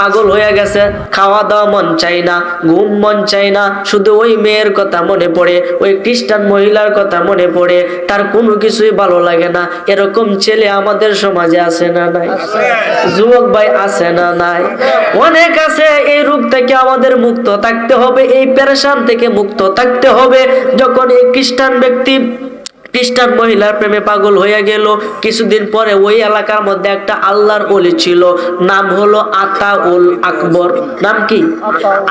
পাগল হয়ে গেছে খাওয়া দাওয়া মন চাই না, ঘুম মন চাই না, শুধু ওই মেয়ের কথা মনে পড়ে, ওই খ্রিস্টান মহিলার কথা মনে পড়ে, তার কোনো কিছুই ভালো লাগে না, এরকম ছেলে আমাদের সমাজে আছে না নাই? যুবক ভাই আছে না নাই? অনেক আছে, এই রূপ থেকে আমাদের মুক্ত থাকতে হবে, এই পেরেশান থেকে মুক্ত থাকতে হবে, যখন এই খ্রিস্টান ব্যক্তি খ্রিস্টান মহিলার প্রেমে পাগল হয়ে গেল। কিছুদিন পরে ওই এলাকার মধ্যে একটা আল্লাহর অলি ছিল, নাম হলো আতাউল আকবর। নাম কি?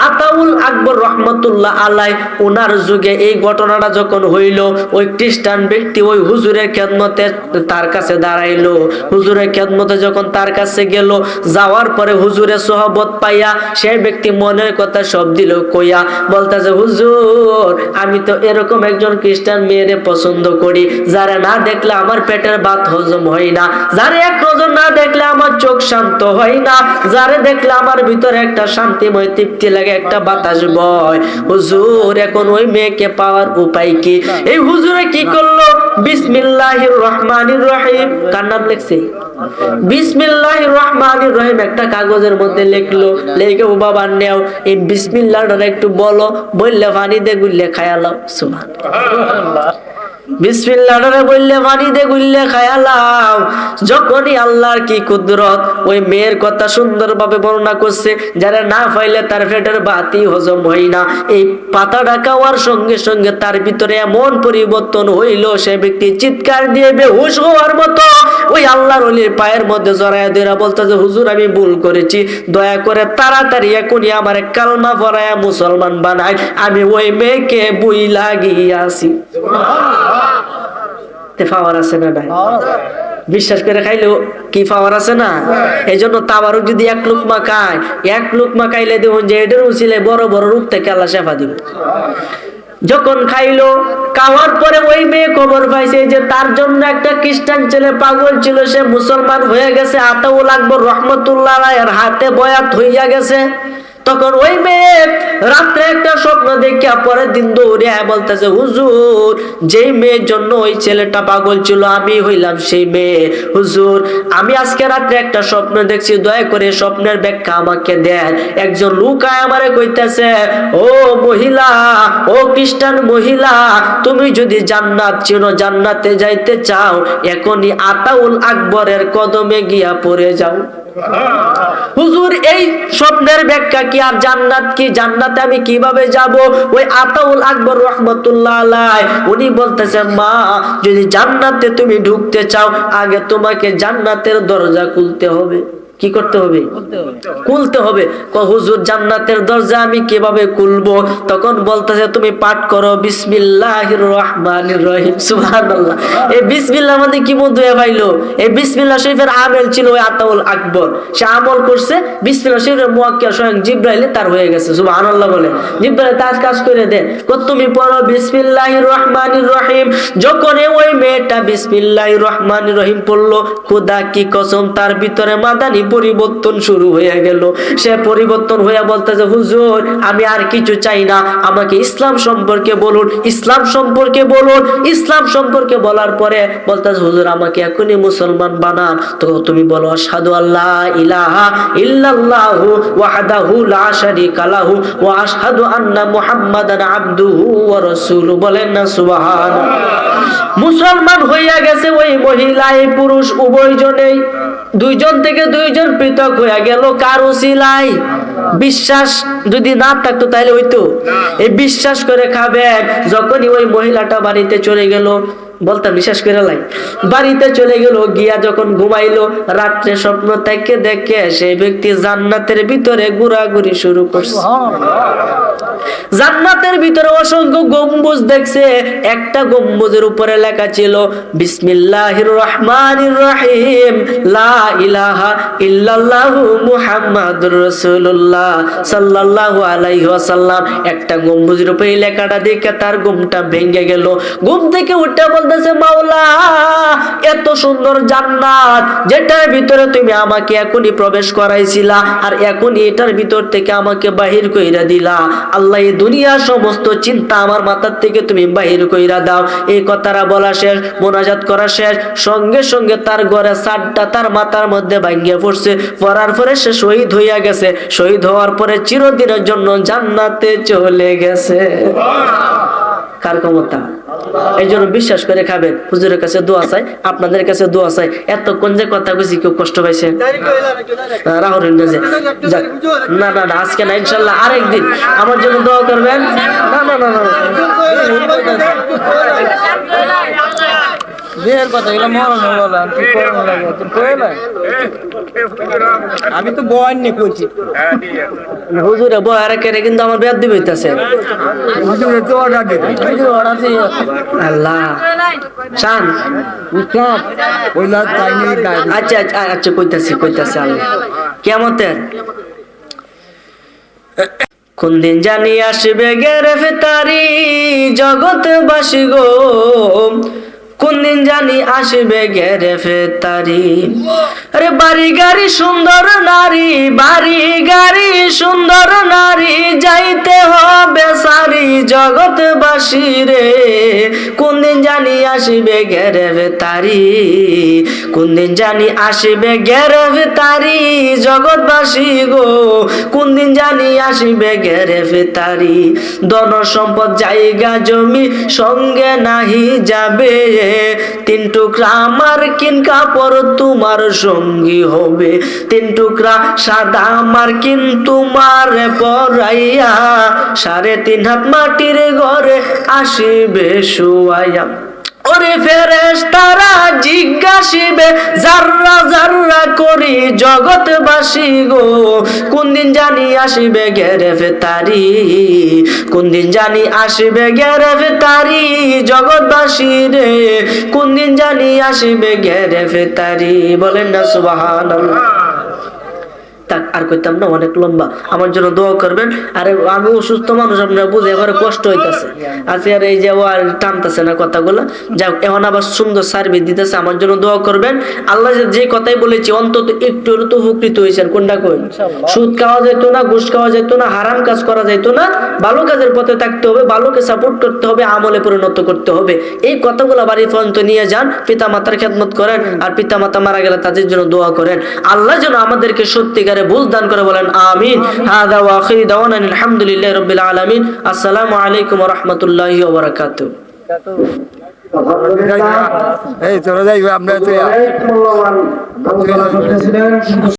আতাউল আকবর রহমতুল্লাহ আলাই ওনার যুগে এই ঘটনাটা যখন হইল, ওই খ্রিস্টান ব্যক্তি ওই হুজুরের খেদমতে তার কাছে দাঁড়াইলো। হুজুরের খেদমতে যখন তার কাছে গেল, যাওয়ার পরে হুজুরের সহবত পাইয়া সেই ব্যক্তি মনের কথা সব দিল কইয়া বলতেছে, হুজুর, আমি তো এরকম একজন খ্রিস্টান মেয়েরে পছন্দ করি। যারা না দেখলে আমার পেটের ভাত হজম হয় না। যারা এক নজর না দেখলে আমার চোখ শান্ত হয় না। যারে দেখলে আমার ভিতরে একটা শান্তিময়, তৃপ্তি লাগে, একটা বাতাস বয়। হুজুর, এখন ওই মেয়েকে পাওয়ার উপায় কি? এই হুজুরে কি করল? বিসমিল্লাহির রহমানির রহিম। কার নাম লিখছে? বিসমিল্লাহির রহমানির রহিম একটা কাগজের মধ্যে লিখলো। লেখে, ও বাবা, নেও। এই বিসমিল্লাহটা একটু বলো। বললে পানি দে গুললে খায়ালাও সুবহান বিসমিল্লাহরে বললে গুললে খায়ালাও যখনই আল্লাহর কি কুদরত, ওই মেয়ের কথা সুন্দরভাবে বর্ণনা করছে, যারা না পাইলে তার পেটের বাতি হজম না। এই সঙ্গে সঙ্গে তার ভিতরে এমন পরিবর্তন হইল, সে ব্যক্তি চিৎকার দিয়ে বেহুশ হওয়ার মতো। ওই আল্লাহর অলির পায়ের মধ্যে জড়াইয়া দেরা বলতে যে, হুজুর, আমি ভুল করেছি। দয়া করে তাড়াতাড়ি এখনই আমার কালমা পড়ায়া মুসলমান বানাই। আমি ওই মেয়েকে বুই লাগিয়াছি বিশ্বাস করে খাইলেও কি পাওয়ার আছে না? এই জন্য তাবারক যদি এক লুকমা খায়, এক লুকমা খাইলে দেখুন যে এটার উচিলে বড় বড় রূপ থেকে আল্লাহ শেফা দিবে। যখন খাইলো, খাওয়ার পরে ওই মেয়ে খবর পাইছে যে তার জন্য একটা খ্রিস্টান ছেলে পাগল ছিল, সে মুসলমান হয়ে গেছে, আতাউল আকবর রহমতুল্লাহ এর হাতে বয়াত হইয়া গেছে। তখন ওই মেয়ে রাত্রে একটা স্বপ্ন দেখিয়া পরের দিন দৌড়ে বলতেছে, হুজুর, যেই মেয়ের জন্য ওই ছেলেটা পাগল ছিল, আমি হইলাম সেই মেয়ে। হুজুর, আমি আজকে রাত্রে একটা স্বপ্ন দেখছি, দয়া করে স্বপ্নের ব্যাখ্যা আমাকে দেন। একজন লুকায় আমারে কইতেছে, ও মহিলা, ও খ্রিস্টান মহিলা, তুমি যদি জান্নাত চিনো, জান্নাতে যাইতে চাও, এখনই আতাউল আকবরের কদমে গিয়া পড়ে যাও। হুজুর, এই স্বপ্নের ব্যাখ্যা কি আর জান্নাত কি? জান্নাতে আমি কীভাবে যাব? ওই আতাউল আকবর রহমতুল্লাহ আলাই উনি বলতেছেন, মা, যদি জান্নাতে তুমি ঢুকতে চাও, আগে তোমাকে জান্নাতের দরজা খুলতে হবে। কি করতে হবে? খুলতে হবে। হুজুর, জান্নাতের দরজা আমি কীভাবে খুলবো? তখন বলতেছে, তুমি পাঠ করো বিসমিল্লাহির রহমানির রহিম সুবহানাল্লাহ। এই বিসমিল্লাহ কি পাইলো এই বিসমিল্লাহ শরীফের ছিল ওই আতাউল আকবর। সে আমল করছে, বিসমিল্লাহ শরীফের মুয়াক্কিয়া স্বয়ং তার হয়ে গেছে, সুবহানাল্লাহ বলে। জিব্রাইল, তার কাজ করে তুমি পড়ো বিসমিল্লাহির রহমানির রহিম যখন ওই মেয়েটা বিসমিল্লাহির রহমানির রহিম পড়ল, খোদা কি কসম, তার ভিতরে মাদানি পরিবর্তন শুরু হয়ে গেল। সে পরিবর্তন হয়ে বলতেছে, হুজুর, আমি আর কিছু চাই না। আমাকে ইসলাম সম্পর্কে বলুন। ইসলাম সম্পর্কে বলুন। ইসলাম সম্পর্কে বলার পরে বলতেছে, হুজুর, আমাকে এখনই মুসলমান বানান। তো তুমি বলো, আশহাদু আল্লাহ ইলাহা ইল্লাল্লাহু ওয়াহদাহু লা শারীকা লাহু ওয়া আশহাদু আন্না মুহাম্মাদান আবদুহু ওয়া রাসূলুহু। বলেন না সুবহানাল্লাহ মুসলমান হইয়া গেছে ওই মহিলা, এই পুরুষ উভয়জনেই দুইজন থেকে দুইজন পৃথক হইয়া গেল, কার শিলাই বিশ্বাস যদি না থাকতো তাহলে হইতো। এই বিশ্বাস করে খাবে যখনই ওই মহিলাটা বাড়িতে চলে গেল বলতাম, বিশ্বাস করে লাই। বাড়িতে চলে গেল, গিয়া যখন ঘুমাইলো, রাত্রে স্বপ্ন থেকে দেখে সেই ব্যক্তি জান্নাতের ভিতরে ঘোরাঘুরি শুরু করছে। জান্নাতের ভিতরে অসংখ্য গম্বুজ দেখছে। একটা গম্বুজের উপরে লেখা ছিল, বিসমিল্লাহির রহমানির রহিম, লা ইলাহা ইল্লাল্লাহু মুহাম্মাদুর রাসূলুল্লাহ সাল্লাল্লাহু আলাইহি ওয়াসাল্লাম। একটা গম্বুজের উপরে লেখাটা দেখে তার ঘুমটা ভেঙে গেল। ঘুম থেকে উঠে বলতে বলতেছে মাওলা এত সুন্দর জান্নাত যেটার ভিতরে তুমি আমাকে এখনই প্রবেশ করাইছিলা আর এখনই এটার ভিতর থেকে আমাকে বাহির কইরা দিলা। আল্লাহ এই দুনিয়া সমস্ত চিন্তা আমার মাথার থেকে তুমি বাহির কইরা দাও। এই কথাটা বলা শেষ মোনাজাত করা শেষ। সঙ্গে সঙ্গে তার ঘরে সাতটা তার মাথার মধ্যে ভাঙ্গিয়ে পড়ছে। পড়ার পরে সে শহীদ হইয়া গেছে। শহীদ হওয়ার পরে চিরদিনের জন্য জান্নাতে চলে গেছে। কার ক্ষমতা? এই জন্য বিশ্বাস করে খাবেন। হুজুরের কাছে দোয়া চাই, আপনাদের কাছে দোয়া চাই। এতক্ষণ যে কথা বুঝি কেউ কষ্ট পাইছে। রাহুল। না না না, আজকে না, ইনশাল্লাহ আরেকদিন। আমার জন্য দোয়া করবেন? না না না না। বিয়ের কথা এগুলো মরণ বললাম কি লাগে তুমি আমি তো বয়ান নিয়ে কইছি। হুজুরে আর কেড়ে কিন্তু আমার বেদ দিবে হইতাছে। হুজুরে তো অর্ডার দিবে হুজুর অর্ডার দিয়ে আল্লাহ। শান উৎসব ওইলা তাই আচ্ছা আচ্ছা আচ্ছা কইতাছি কইতাছি আল্লাহ কেমতের কোন দিন জানি আসবে গেরেফতারি জগৎবাসী গো। কোন দিন জানি আসবে গেরে ফেতারি আরে বাড়ি গাড়ি সুন্দর নারী, বাড়ি গাড়ি সুন্দর নারী, যাইতে হবে সারি জগৎবাসী রে। কোন দিন জানি আসবে গেরেফতারি? কোন দিন জানি আসবে গেরেফতারি জগৎবাসী গো? কোন দিন জানি আসবে গেরেফতারি? ধন সম্পদ জায়গা জমি সঙ্গে নাহি যাবে। তিন টুকরা আমার কিন কাপড় তোমার সঙ্গী হবে। তিন টুকরা সাদা আমার কিন তোমার পরাইয়া, সাড়ে তিন হাত মাটির ঘরে আসিবে শুয়াইয়া। ওরে ফেরেশ তারা জিজ্ঞাসিবে, জাররা জাররা করি জগৎবাসী গো, কোন দিন জানি আসিবে গেরে ফেতারি কোন দিন জানি আসিবে গেরে ফেতারি জগৎবাসী রে, কোন দিন জানি আসিবে গেরে ফেতারি বলেন না, সুবহানাল্লাহ। তাক আর কইতাম না অনেক লম্বা। আমার জন্য দোয়া করবেন। আর আমি অসুস্থ মানুষ আপনারা বুঝে এবারে কষ্ট হইতাছে। আজকে আর এই যে ও আর টানতেছে না কথাগুলো। যাক এখন আবার সুন্দর সার্ভিস দিতেছে আমার জন্য দোয়া করবেন। আল্লাহ যে- কথাই বলেছি অন্তত একটু হলেও তো উপকৃত হয়েছেন কোনটা কই সুদ খাওয়া যেত না ঘুষ খাওয়া যেত না হারাম কাজ করা যেত না। ভালো কাজের পথে থাকতে হবে ভালোকে সাপোর্ট করতে হবে আমলে পরিণত করতে হবে। এই কথাগুলো বাড়ি পর্যন্ত নিয়ে যান পিতা মাতার খেদমত করেন আর পিতা মাতা মারা গেলে তাদের জন্য দোয়া করেন। আল্লাহ যেন আমাদেরকে সত্যিকারে বুঝ দান করে বলেন আমিন। হাদা ওয়া আখিরি দাওয়ানা আলহামদুলিল্লাহি রাব্বিল আলামিন। আসসালামু আলাইকুম ওয়া রাহমাতুল্লাহি ওয়া বারাকাতুহু। এই চলে যাই আমরা